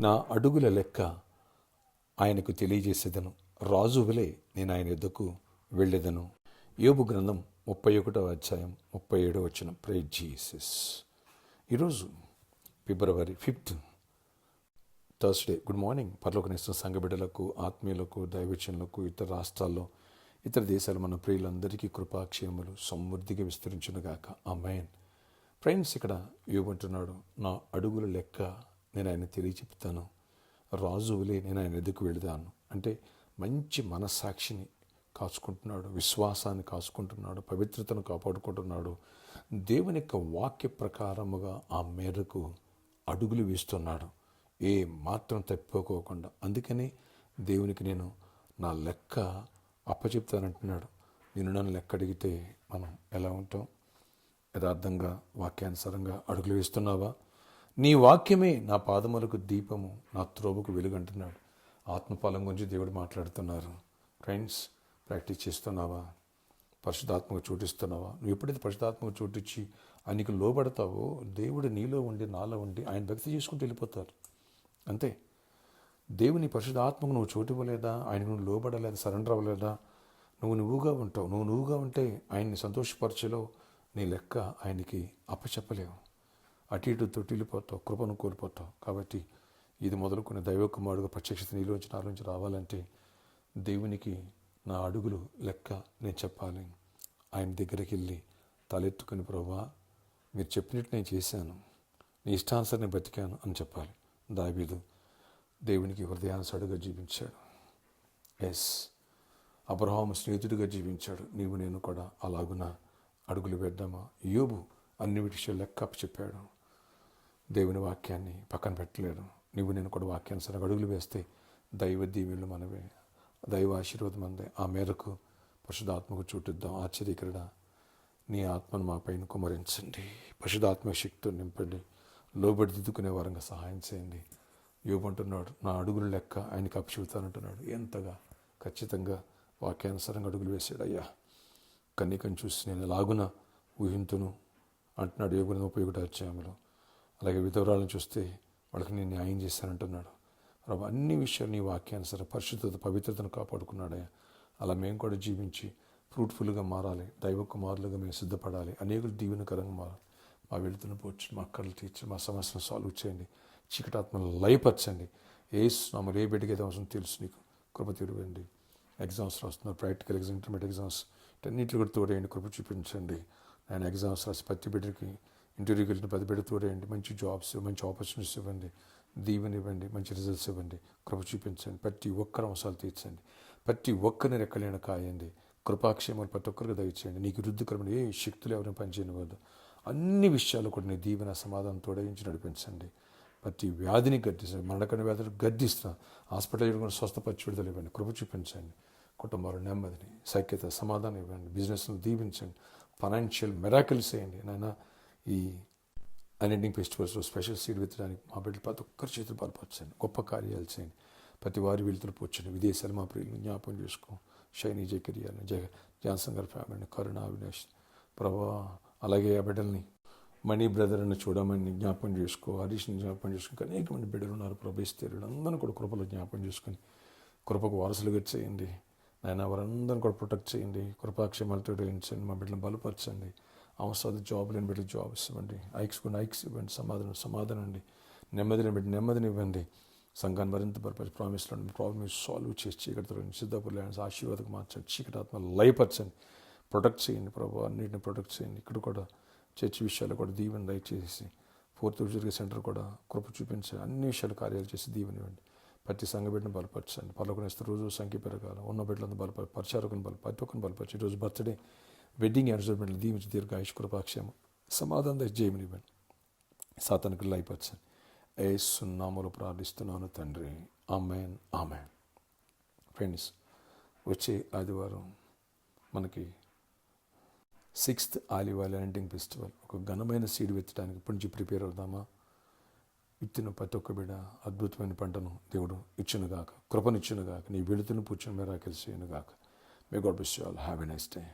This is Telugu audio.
నా అడుగుల లెక్క ఆయనకు తెలియజేసేదను. రాజువలే నేను ఆయన యుద్ధకు వెళ్ళేదను. యోబు గ్రంథం ముప్పై ఒకటో అధ్యాయం ముప్పై ఏడో వచ్చిన ప్రే జీసస్ ఈరోజు February fifth Thursday. Good morning పర్లోకనిస్తున్న సంఘ బిడ్డలకు ఆత్మీయులకు దైవచనులకు ఇతర రాష్ట్రాల్లో ఇతర దేశాల మన ప్రియులందరికీ కృపాక్షేమలు సమృద్ధిగా విస్తరించునుగాక. ఆ మైన్ ఫ్రెండ్స్ ఇక్కడ ఏమంటున్నాడు నా అడుగుల లెక్క నేను ఆయన తెలియచెప్తాను రాజువులే నేను ఆయన ఎదుకు వెళుతాను. అంటే మంచి మనస్సాక్షిని కాచుకుంటున్నాడు విశ్వాసాన్ని కాచుకుంటున్నాడు పవిత్రతను కాపాడుకుంటున్నాడు. దేవుని యొక్క వాక్య ప్రకారముగా ఆ మేరకు అడుగులు వేస్తున్నాడు. ఏ మాత్రం తప్పిపోకోకుండా. అందుకని దేవునికి నేను నా లెక్క అప్పచెప్తానంటున్నాడు. నేను నన్ను లెక్క అడిగితే మనం ఎలా ఉంటాం? యథార్థంగా వాక్యానుసారంగా అడుగులు వేస్తున్నావా? నీ వాక్యమే నా పాదములకు దీపము నా త్రోవకు వెలుగంటున్నాడు. ఆత్మఫలం గురించి దేవుడు మాట్లాడుతున్నారు. ఫ్రెండ్స్ ప్రాక్టీస్ చేస్తున్నావా? పరిశుధాత్మకు చోటిస్తున్నావా? నువ్వు ఎప్పుడైతే పరిశుధాత్మకు చోటిచ్చి ఆయనకు లోబడతావో దేవుడు నీలో ఉండి నాలో ఉండి ఆయన భక్తి చేసుకుంటూ వెళ్ళిపోతారు. అంతే. దేవుని పరిశుధాత్మకు నువ్వు చోటివ్వలేదా? ఆయనకు ఆయన నువ్వు లోబడలేదా? సరెండర్ అవ్వలేదా? నువ్వు నువ్వుగా ఉంటావు. నువ్వు నువ్వుగా ఉంటే ఆయన్ని సంతోషపరచలో నీ లెక్క ఆయనకి అప్పచెప్పలేవు. అటు ఇటు తొట్టిల్లిపోతావు కృపను కోల్పోతావు. కాబట్టి ఇది మొదలుకుని దైవ కుమారుడుగా ప్రత్యక్షత నీలోంచి నాలోంచి రావాలంటే దేవునికి నా అడుగులు లెక్క నేను చెప్పాలి. ఆయన దగ్గరికి వెళ్ళి తలెత్తుకుని ప్రభా మీరు చెప్పినట్టు నేను చేశాను. నీ ఇష్టానుసారం నేను బతికాను అని చెప్పాలి. దావీదు దేవునికి హృదయానుసాడుగా జీవించాడు. ఎస్ అబ్రహాము స్నేహితుడిగా జీవించాడు. నీవు నేను కూడా అలాగున అడుగులు వేద్దామా? యోబు అన్ని విషయాలు లెక్క చెప్పాడు. దేవుని వాక్యాన్ని పక్కన పెట్టలేడు నువ్వు నేను కూడా వాక్యానుసరంగా అడుగులు వేస్తే దైవ దీవెళ్ళు మనవే దైవ ఆశీర్వాదం అందే. ఆ మేరకు పరిశుధాత్మకు చూటిద్దాం. ఆశ్చర్యకరడ నీ ఆత్మను మా పైన కుమరించండి పరిశుధాత్మ శక్తితో నింపండి. లోబడి దిద్దుకునే వారంగా సహాయం చేయండి. యోబంటున్నాడు నా అడుగులు లెక్క ఆయనకి అప్పచెబుతానంటున్నాడు ఎంతగా ఖచ్చితంగా వాక్యానుసారంగా అడుగులు వేసాడు అయ్యా కన్నికను చూసి నేను ఎలాగున ఊహింతును అంటున్నాడు. యోగుని ముప్పై ఆమెలో అలాగే విధవరాలను చూస్తే వాళ్ళకి నేను న్యాయం చేశానంటున్నాడు ప్రభు అన్ని విషయాలు నీ వాక్యానుసారం పరిశుద్ధత పవిత్రతను కాపాడుకున్నాడయ్యా అలా మేము కూడా జీవించి ఫ్రూట్ఫుల్గా మారాలి దైవ కుమారులుగా మేము సిద్ధపడాలి అనేకులు దీవెనకరంగా మారాలి. మా వెళుతున్న పోవచ్చు మా కళ్ళు తీర్చి మా సమస్యను సాల్వ్ చేయండి చీకటాత్మను లయపరచండి. ఏ స్నామలు ఏ బిడ్డకి ఏదో అవసరం తెలుసు నీకు. కృప తీరువండి. ఎగ్జామ్స్ రాస్తున్నారు ప్రాక్టికల్ ఎగ్జామ్ ఇంటర్మీడియట్ ఎగ్జామ్స్ వీటన్నిటి కూడా తోడేయండి కృప చూపించండి. నేను ఎగ్జామ్స్ రాసి ప్రతి బిడ్డకి ఇంటర్వ్యూకి వెళ్ళిన ప్రతి బిడ్డ తోడేయండి మంచి జాబ్స్ మంచి ఆపర్చునిటీస్ ఇవ్వండి దీవెనివ్వండి మంచి రిజల్ట్స్ ఇవ్వండి కృప చూపించండి ప్రతి ఒక్కరి అవసరాలు తీర్చండి ప్రతి ఒక్కరిని రెక్కలేన కాయండి కృపాక్షేమాలు ప్రతి ఒక్కరికి దయచేయండి నీకు రుద్దుకరమని ఏ శక్తులు ఎవరిని పనిచేయనివ్వద్దు. అన్ని విషయాలు కూడా నీ దీవెన సమాధానం తోడగించి నడిపించండి. ప్రతి వ్యాధిని గద్దిస్తాను మరణకణ వ్యాధులు గద్దిస్తాను హాస్పిటల్ కూడా స్వస్థపరిచి విడుదల ఇవ్వండి కృప చూపించండి కుటుంబాలు నెమ్మదిని సైక్యత సమాధానం ఇవ్వండి బిజినెస్ను దీవించండి ఫైనాన్షియల్ మెరాకిల్స్ చేయండి. నాయన ఈ అన్ఎండింగ్ ఫెస్టివల్స్లో స్పెషల్ సీడ్ విత్తడానికి మా బిడ్డలు ప్రతి ఒక్కరి చేతులు బలపరచండి. గొప్ప కార్యాలు చేయండి. ప్రతి వారి వెళ్తులు పోచండి విదేశాలు మా ప్రియులు జ్ఞాపకం చేసుకో. షైనీ జకరియాలని జగ జాన్సన్ గారి ఫ్యామిలీని కరుణ అవినాష్ ప్రభా అలాగే ఆ బిడ్డల్ని మణి బ్రదర్ని చూడమని జ్ఞాపకం చేసుకో. హరీష్ని జ్ఞాపకం చేసుకుని అనేక మంది బిడ్డలు ఉన్నారు. ప్రభేస్తేరుడు అందరిని కూడా కృపలో జ్ఞాపకం చేసుకొని కృపకు వారసులుగా చేయండి నాయన వారందరిని కూడా ప్రొటెక్ట్ చేయండి. కృపాక్షేమాలతో వేయించండి మా బిడ్డలను బలపరచండి. అవసరాలు జాబ్ లేని బిడ్డలు జాబ్స్ ఇవ్వండి. ఐక్స్ కొన్ని ఐక్స్ ఇవ్వండి సమాధానం సమాధానం అండి. నెమ్మదిని బిడ్డ నెమ్మదిని ఇవ్వండి. సంఘాన్ని మరింత బలపరిచి ప్రామిస్లో ప్రాబ్లమ్ సాల్వ్ చేసి చీకటితో సిద్ధపూర్ ల్యాండ్స్ ఆశీర్వాదకు మార్చండి. చీకటి ఆత్మ లయపరచండి. ప్రొటెక్ట్ చేయండి ప్రభు. అన్నింటిని ప్రొటెక్ట్ చేయండి. ఇక్కడ కూడా చర్చి విషయాలు కూడా దీవెన దయచేసి ఫోర్త్ జరిగే సెంటర్ కూడా కృప చూపించండి. అన్ని విషయాలు కార్యాలు చేసి దీవెనివ్వండి ప్రతి సంఘ బిడ్డను బలపరచండి. పలుకునేస్తే రోజు సంఖ్య పెరగాలి. ఉన్న బిడ్డలను బలపరి పరిచారకుని బలపరి ప్రతి ఒక్కరిని బలపరచు ఈరోజు బర్త్డే వెడ్డింగ్ యానివర్సరీ దీవించి దీర్ఘాయుష్ కృపాక్షేమం సమాధానం దయ చేయమనివ్వండి సాతానికి లైపరచండి ఏ సున్నాములు ప్రార్థిస్తున్నాను తండ్రి. Amen amen. ఫ్రెండ్స్ వచ్చే ఆదివారం మనకి సిక్స్త్ ఆలివ్ ల్యాండింగ్ ఫెస్టివల్. ఒక ఘనమైన సీడ్ విత్తడానికి ఇప్పటి నుంచి ప్రిపేర్ అవుదామా? విత్తిన ప్రతి ఒక్క బిడ అద్భుతమైన పంటను దేవుడు ఇచ్చునుగాక కృపనిచ్చునుగాక నీ వెళుతును పుచ్చిన మేరా కలిసి గాక may God bless all have a nice day